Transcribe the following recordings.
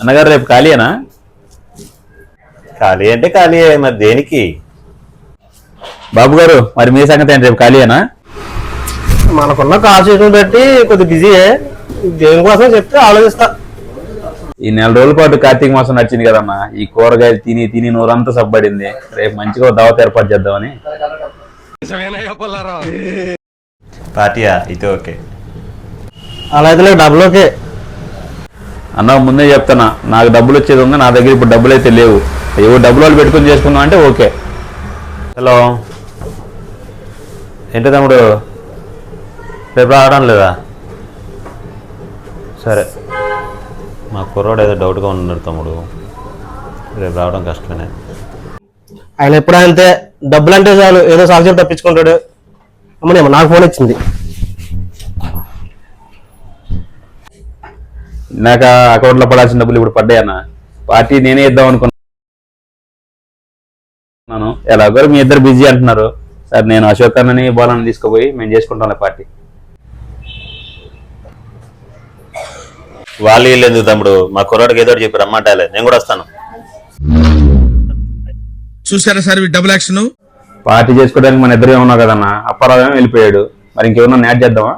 అన్నగారు రేపు ఖాళీయేనా? ఖాళీ అంటే ఖాళీ మరి దేనికి? బాబు గారు మరి మీ సంగతి ఏంటి? రేపు ఖాళీయేనా? మనకున్న కాల్ చేయడం బట్టి కొద్ది బిజీయే దేనికోసం చెప్తే ఆలోచిస్తా. ఈ నెల రోజుల పాటు కార్తీక మాసం నచ్చింది కదన్నా ఈ కూరగాయలు తిని తిని నూరంతా సబ్బడింది రేపు మంచిగా దావత ఏర్పాటు చేద్దామని. పార్టీయా ఇది ఓకే. అలా అయితే డబ్బులు ఓకే. అన్న ముందే చెప్తానా నాకు డబ్బులు వచ్చేది ఉంది నా దగ్గర ఇప్పుడు డబ్బులు అయితే లేవు. ఏవో డబ్బులు వాళ్ళు పెట్టుకుని చేసుకుందాం అంటే ఓకే. హలో. ఏంటి తమ్ముడు? రేపు రావడం లేదా? సరే. మా కుర్రోడు ఏదో డౌట్గా ఉన్నాడు తమ్ముడు. రేపు రావడం కష్టమే. ఆయన ఎప్పుడు అంతే డబ్బులు అంటే చాలు ఏదో సాక్ష్యం తప్పించుకుంటాడు. అమ్మనేమో నాకు ఫోన్ వచ్చింది నాకు అకౌంట్లో పడాల్సిన డబ్బులు ఇప్పుడు పడ్డాయన్న పార్టీ నేనే ఇద్దాం అనుకున్నాను. ఎలాగో మీ ఇద్దరు బిజీ అంటున్నారు. సార్ నేను అశోక్ అన్నని బోలని తీసుకుపోయి మేము చేసుకుంటాం పార్టీ. వాళ్ళు వీళ్ళు ఎందుకు తమ్ముడు? మా కుర్రోడికి ఏదో చెప్పి రమ్మంటాలే. నేను కూడా వస్తాను. చూసారా సార్ డబుల్ యాక్షన్ పార్టీ చేసుకోవడానికి మన ఇద్దరే ఉన్నాం కదన్న? అప్పారావు వెళ్ళిపోయాడు. మరి ఇంకెవరన్నా యాడ్ చేద్దామా?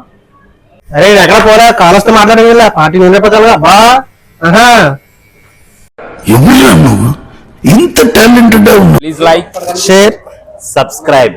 అరే నేను ఎక్కడ పోరా? కాల్ వస్తే మాట్లాడేలా పార్టీ నేనే పోతాను బా. ఆహా. ఎవరు ఇంత talented please like share subscribe